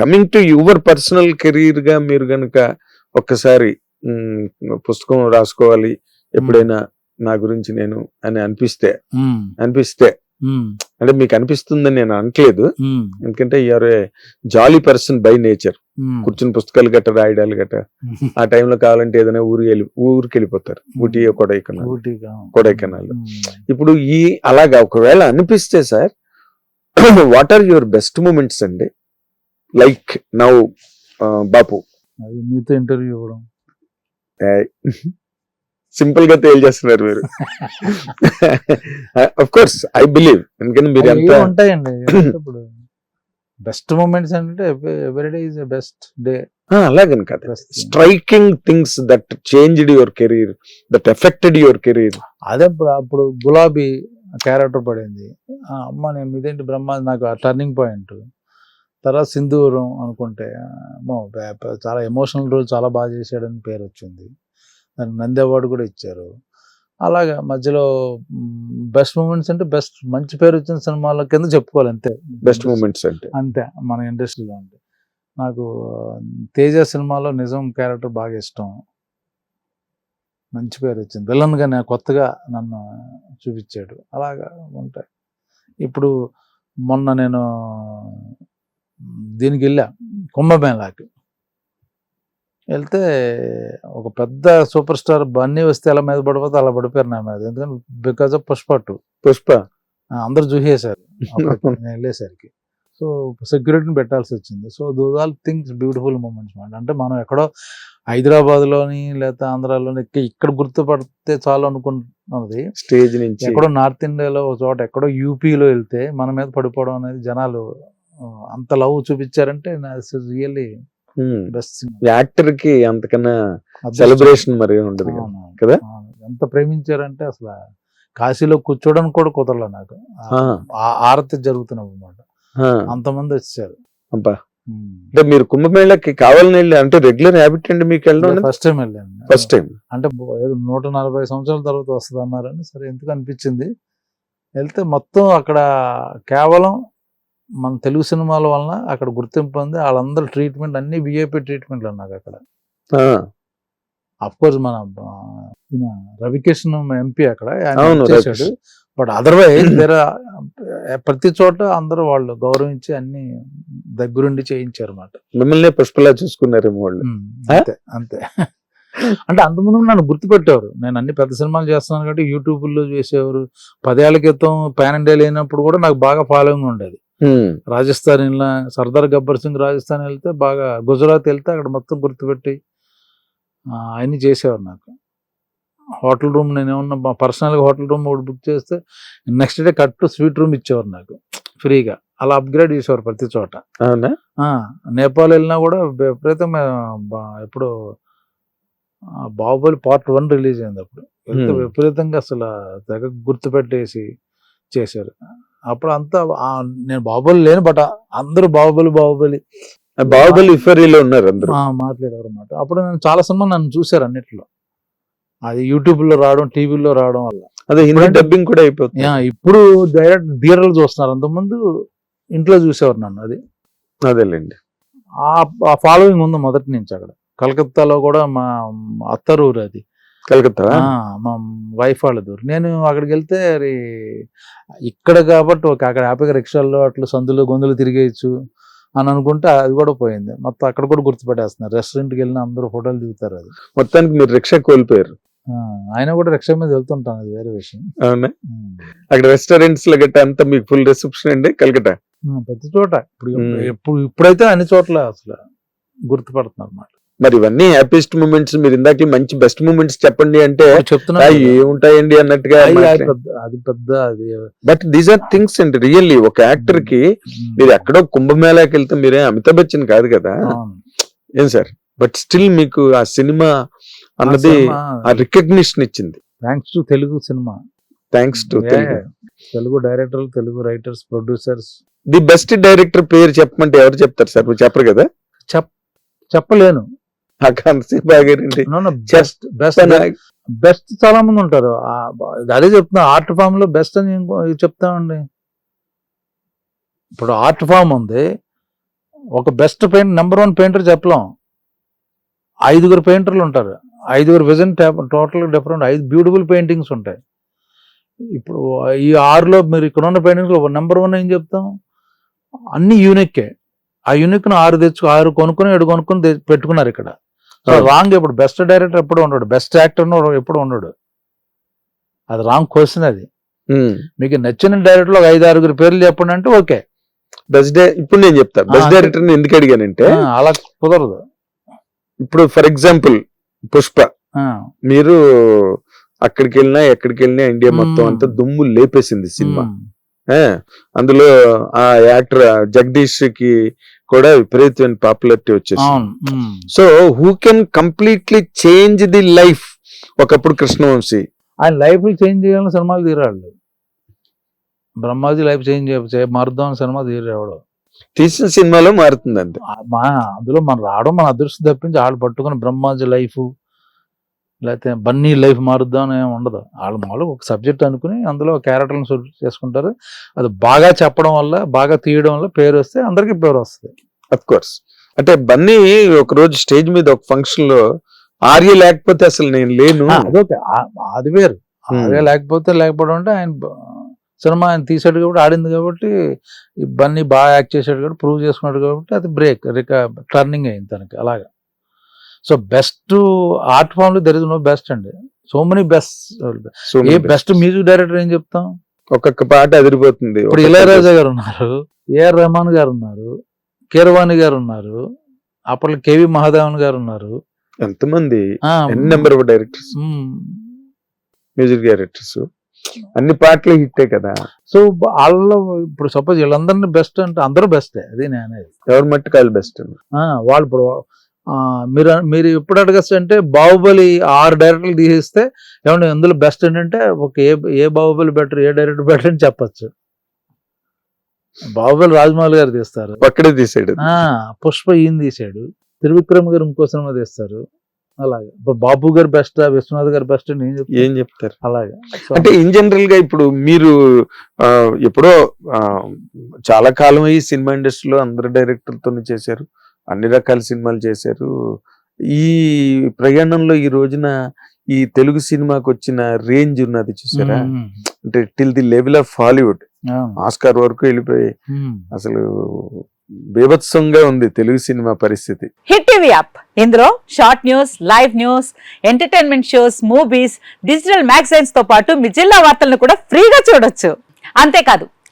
Coming to your personal కెరీర్గా మీరు గనుక ఒక్కసారి పుస్తకం రాసుకోవాలి ఎప్పుడైనా నా గురించి నేను అని అనిపిస్తే ఉమ్, అనిపిస్తే ఉమ్, అంటే మీకు అనిపిస్తుందని నేను అనట్లేదు. ఎందుకంటే you're a jolly person by nature. కూర్చుని పుస్తకాలు గట్ట రాయడాలు గట్ట ఆ టైంలో కావాలంటే ఏదైనా ఊరు వెళ్ళి ఊరికి వెళ్ళిపోతారు ఊటీ కొడైకెనాల్. కొడైకెనాల్. ఇప్పుడు ఈ అలాగా ఒకవేళ అనిపిస్తే sir what are your best moments అండి? లైక్ నౌ బాపు అది మీతో ఇంటర్వ్యూ ఇవ్వడం. సింపుల్గా తేల్చేస్తున్నారు మీరు. అఫ్ కోర్స్ ఐ బిలీవ్ ఎందుకంటే మీరు ఎంత ఉంటాయండి. ఇప్పుడు బెస్ట్ మూమెంట్స్ అంటే ఎవ్రీడే ఈజ్ బెస్ట్ డే ఆ, అలాగని కదా. Striking things that changed your career that affected your career అదే అప్పుడు గులాబీ క్యారెక్టర్ పడింది. ఆ, అమ్మ నేను ఇదేంటి బ్రహ్మ నాకు టర్నింగ్ పాయింట్ తర్వాత సింధూరం అనుకుంటే చాలా ఎమోషనల్ రోల్ చాలా బాగా చేశాడని పేరు వచ్చింది. దానికి నంది అవార్డు కూడా ఇచ్చారు. అలాగా మధ్యలో బెస్ట్ మూమెంట్స్ అంటే బెస్ట్ మంచి పేరు వచ్చిన సినిమాల కింద చెప్పుకోవాలి అంతే. బెస్ట్ మూమెంట్స్ అంటే. అంతే మన ఇండస్ట్రీలో అంటే. నాకు తేజ సినిమాలో నిజం క్యారెక్టర్ బాగా ఇష్టం. మంచి పేరు వచ్చింది. విలన్గా నేను కొత్తగా నన్ను చూపించాడు. అలాగా ఉంటాయి. ఇప్పుడు మొన్న నేను దీనికి వెళ్ళా. కుంభమేళాకి. వెళ్తే ఒక పెద్ద సూపర్ స్టార్ బన్నీ వస్తే ఎలా మీద పడిపోతే అలా పడిపోయారు నా మీద. ఎందుకంటే because of Pushpa two. Pushpa? అందరూ చూసేశారు నేను వెళ్ళేసరికి. సో సెక్యూరిటీని పెట్టాల్సి వచ్చింది. So those all things beautiful moments మాట అంటే మనం ఎక్కడో హైదరాబాద్లోని లేదా ఆంధ్రాలోని ఇక్క- ఇక్కడ గుర్తుపడితే చాలు అనుకుంటున్నది. స్టేజ్ నుంచి. ఎక్కడో నార్త్ ఇండియాలో ఒక చోట ఎక్కడో యూపీలో వెళ్తే మన మీద పడిపోవడం అనేది జనాలు అంత లవ్ చూపించారంటే రియల్లీ బెస్ట్ యాక్టర్కి అంతకన్నా సెలబ్రేషన్ మరి ఉండదు కదా. ఎంత ప్రేమించారంటే అసలు కాశీలో కూర్చోవడానికి కూడా కుదరలే నాకు. ఆరతి ఆ, అంతమంది వచ్చారు. అబ్బా. అంటే మీరు కుంభమేళకి కావాలని వెళ్ళి అంటే రెగ్యులర్ హ్యాబిట్ అండి మీకు వెళ్ళడం ఫస్ట్ టైం వెళ్ళాను. First time. అంటే నూట నలభై సంవత్సరాల తర్వాత వస్తుంది అన్నారని సరే ఎందుకు అనిపించింది? వెళ్తే మొత్తం అక్కడ కేవలం మన తెలుగు సినిమాల వలన అక్కడ గుర్తింపు ఉంది వాళ్ళందరూ ట్రీట్మెంట్ అన్ని విఐపి ట్రీట్మెంట్లు నాకు అక్కడ. అఫ్ కోర్స్ మన రవికిషన్ ఎంపీ అక్కడ చేశాడు. బట్ అదర్వైజ్ వేరే ప్రతి చోట అందరూ వాళ్ళు గౌరవించి అన్ని దగ్గరుండి చేయించారు అన్నమాట మిమ్మల్ని పుష్పలా చూసుకున్నారేమో వాళ్ళు? అంతే అంతే. అంటే అంతకుముందు నన్ను గుర్తుపెట్టేవారు. నేను అన్ని పెద్ద సినిమాలు చేస్తున్నాను కాబట్టి యూట్యూబ్లో చేసేవారు. పదేళ్ళ క్రితం పాన్ ఇండియా లేనప్పుడు కూడా నాకు బాగా ఫాలోయింగ్ ఉండేది. రాజస్థాన్ వెళ్ళిన సర్దార్ గబ్బర్ సింగ్ రాజస్థాన్ వెళ్తే బాగా గుజరాత్ వెళ్తే అక్కడ మొత్తం గుర్తుపెట్టి అన్ని చేసేవారు నాకు. హోటల్ రూమ్ నేను ఏమన్నా మా పర్సనల్గా హోటల్ రూమ్ ఒకటి బుక్ చేస్తే నెక్స్ట్ డే కట్టు స్వీట్ రూమ్ ఇచ్చేవారు నాకు ఫ్రీగా. అలా అప్గ్రేడ్ చేసేవారు ప్రతి చోట. నేపాల్ వెళ్ళినా కూడా విపరీతంగా బా- ఎప్పుడు బాహుబలి పార్ట్ వన్ రిలీజ్ అయింది అప్పుడు. విపరీతంగా అసలు తెగ గుర్తుపెట్టేసి చేశారు అప్పుడు అంతా నేను బాహుబలి లేను బట్ అందరూ బాహుబలి బాహుబలి. బాహుబలి ఇఫరీలో ఉన్నారు అందరూ. మాట్లాడారు అనమాట అప్పుడు నేను చాలా సినిమా నన్ను చూశారు అన్నిట్లో. అది యూట్యూబ్లో రావడం టీవీలో రావడం వల్ల. అదే హిందీ డబ్బింగ్ కూడా అయిపోతుంది. ఇప్పుడు డైరెక్ట్ థియేటర్లు చూస్తున్నారు. అంతకుముందు ఇంట్లో చూసేవారు నన్ను అది. అదేలేండి. ఆ ఫాలోయింగ్ ఉంది మొదటి నుంచి అక్కడ. కలకత్తాలో కూడా మా మా అత్తరు ఊరు అది. కలకత్తా మా వైఫ్ వాళ్ళది ఊరు నేను అక్కడికి వెళ్తే ఇక్కడ కాబట్టి ఒక అక్కడ హ్యాపీగా రిక్షాల్లో అట్లా సందులు గొంతులు తిరిగేయచ్చు అని అనుకుంటే అది కూడా పోయింది. మొత్తం అక్కడ కూడా గుర్తుపెట్టేస్తున్నారు. రెస్టారెంట్కి వెళ్ళిన అందరూ ఫోటోలు దిగుతారు అది. మొత్తానికి మీరు రిక్షా కోల్పోయారు. ఆయన కూడా రిక్షా మీద వెళ్తుంటాను అది వేరే విషయం. అవునా. అక్కడ రెస్టారెంట్స్లో గట్ట అంతా మీకు ఫుల్ రిసెప్షన్ అండి కలకత్తా? ఆ, ప్రతి చోట. ఇప్పుడు. ఇప్పుడు ఇప్పుడైతే అన్ని చోట్ల అసలు గుర్తుపడుతున్నారు అన్నమాట మరి ఇవన్నీ హ్యాపీస్ట్ మూమెంట్స్ మీరు ఇందాక మంచి బెస్ట్ మూమెంట్స్ చెప్పండి అంటే ఏముంటాయండి అన్నట్టుగా అది పెద్ద బట్ దీస్ ఆర్ థింగ్స్ అండి రియల్లీ ఒక యాక్టర్కి మీరు ఎక్కడో కుంభమేళాకి వెళ్తే మీరే అమితాబ్ బచ్చన్ కాదు కదా? ఏం సార్? బట్ స్టిల్ మీకు ఆ సినిమా అన్నది ఆ రికగ్నిషన్ ఇచ్చింది. Thanks to Telugu cinema. Thanks to. Telugu. డైరెక్టర్లు Telugu writers producers the best director పేరు చెప్పమంటే ఎవరు చెప్తారు సార్? చెప్పరు కదా? చెప్పలేను. కాన్సీబా గారండి బెస్ట్ బెస్ట్ బెస్ట్ చాలా మంది ఉంటారు. అదే చెప్తున్నా ఆర్ట్ ఫామ్లో బెస్ట్ అని చెప్తామండి ఇప్పుడు ఆర్ట్ ఫామ్ ఉంది. ఒక best paint number one painter చెప్పలేం. ఐదుగురు పెయింటర్లు ఉంటారు. ఐదుగురు విజన్ టోటల్ డిఫరెంట్ ఐదు బ్యూటిఫుల్ పెయింటింగ్స్ ఉంటాయి. ఇప్పుడు ఈ ఆరులో మీరు ఇక్కడ ఉన్న పెయింటింగ్స్ నెంబర్ వన్ ఏం చెప్తాం? అన్ని యూనిక్కే ఆ యూనిక్ను ఆరు తెచ్చు ఆరు కొనుక్కొని ఏడు కొనుక్కొని పెట్టుకున్నారు ఇక్కడ. రాంగ్ ఇప్పుడు బెస్ట్ డైరెక్టర్ ఎప్పుడు ఉండడు. బెస్ట్ యాక్టర్ ఎప్పుడు ఉండడు. అది రాంగ్ క్వశ్చన్ అది. మీకు నచ్చిన డైరెక్టర్ ఒక ఐదు ఆరుగురు పేర్లు చెప్పండి అంటే ఓకే. బెస్ట్ డే ఇప్పుడు నేను చెప్తా. బెస్ట్ డైరెక్టర్ ఎందుకు అడిగానంటే అలా కుదరదు. ఇప్పుడు ఫర్ ఎగ్జాంపుల్ పుష్ప. మీరు అక్కడికి వెళ్ళినా ఎక్కడికి వెళ్ళినా ఇండియా మొత్తం. అంతా దుమ్ము లేపేసింది సినిమా. అందులో ఆ యాక్టర్ జగదీష్కి కూడా విపరీతమైన popularity um. So who can completely change the life ఒకప్పుడు కృష్ణవంశీ. ఆయన లైఫ్ చేంజ్ చేయాలని సినిమాలు తీరాళ్ళు బ్రహ్మాజీ లైఫ్ చేంజ్ మారుద్దాం సినిమా తీరేవాడు తీసిన సినిమాలో మారుతుంది అందులో మనం రావడం మన అదృష్టం తప్పించి వాళ్ళు పట్టుకుని బ్రహ్మాజీ లైఫ్ లేకపోతే బన్నీ లైఫ్ మారుద్దాం అని ఉండదు. వాళ్ళు మామూలుగా ఒక సబ్జెక్ట్ అనుకుని అందులో క్యారెక్టర్ని సూట్ చేసుకుంటారు. అది బాగా చెప్పడం వల్ల బాగా తీయడం వల్ల పేరు వస్తే అందరికీ పేరు వస్తుంది. కోర్స్ అంటే బన్నీ ఒక రోజు స్టేజ్ మీద ఒక ఫంక్షన్లో ఆర్య లేకపోతే అసలు నేను లేను. అదొకే అది వేరు. Hmm. అదే లేకపోతే లేకపోవడం అంటే ఆయన సినిమా ఆయన తీసాడు కాబట్టి ఆడింది కాబట్టి ఈ బన్నీ బాగా యాక్ట్ చేశాడు కాబట్టి ప్రూవ్ చేసుకున్నాడు కాబట్టి అది బ్రేక్ రిక టర్నింగ్ అయింది తనకి అలాగా. సో బెస్ట్ ఆర్ట్ ఫామ్లో దర్ ఇస్ నో బెస్ట్ అండి. So many best a best music director ఏం చెప్తాం? ఒక్కొక్క పాట అదిరిపోతుంది ఇప్పుడు ఇళయరాజా గారు ఉన్నారు ఏఆర్ రెహమాన్ గారు ఉన్నారు కీరవాణి గారు ఉన్నారు అప్పట్లో కేవి మహాదేవన్ గారు ఉన్నారు ఎంతమంది ఎన్ని number of directors music directors. అన్ని పాటలు హిట్టే కదా. సో వాళ్ళలో ఇప్పుడు సపోజ్ వీళ్ళందరినీ బెస్ట్ అంటే అందరూ బెస్టే అది నేను ఎవరి మట్టు కాదు బెస్ట్ వాళ్ళు ఇప్పుడు మీరు మీరు ఎప్పుడు అడగచ్చు అంటే బాహుబలి ఆరు డైరెక్టర్లు తీసేస్తే ఏమన్నా ఎందులో బెస్ట్ ఏంటంటే ఒక a a Baahubali better a director better అని చెప్పచ్చు. బాహుబలి రాజమౌళి గారు తీస్తారు. ఒక్కడే తీసాడు ఆ పుష్ప ఈయన తీశాడు త్రివిక్రమ్ గారు ఇంకో సినిమా తీస్తారు. అలాగే. ఇప్పుడు బాబు గారు బెస్ట్ విశ్వనాథ్ గారు బెస్ట్ నేను చెప్తాను ఏం చెప్తారు? అలాగే. అంటే ఇన్ జనరల్గా ఇప్పుడు మీరు ఎప్పుడో చాలా కాలం అయ్యి సినిమా ఇండస్ట్రీలో అందరు డైరెక్టర్తో చేశారు. అన్ని రకాల సినిమాలు చేశారు. ఈ ప్రయాణంలో ఈ రోజున ఈ తెలుగు సినిమాకి వచ్చిన రేంజ్ ఉన్నది చూసారా? అంటే till the level of Hollywood. Oscar వరకు వెళ్ళిపోయి. అసలు బీభత్సంగా ఉంది తెలుగు సినిమా పరిస్థితి. Hit TV app. ఇందులో short news live news entertainment shows movies digital మ్యాగజైన్స్తో పాటు మీ జిల్లా వార్తలను కూడా ఫ్రీగా చూడొచ్చు. అంతేకాదు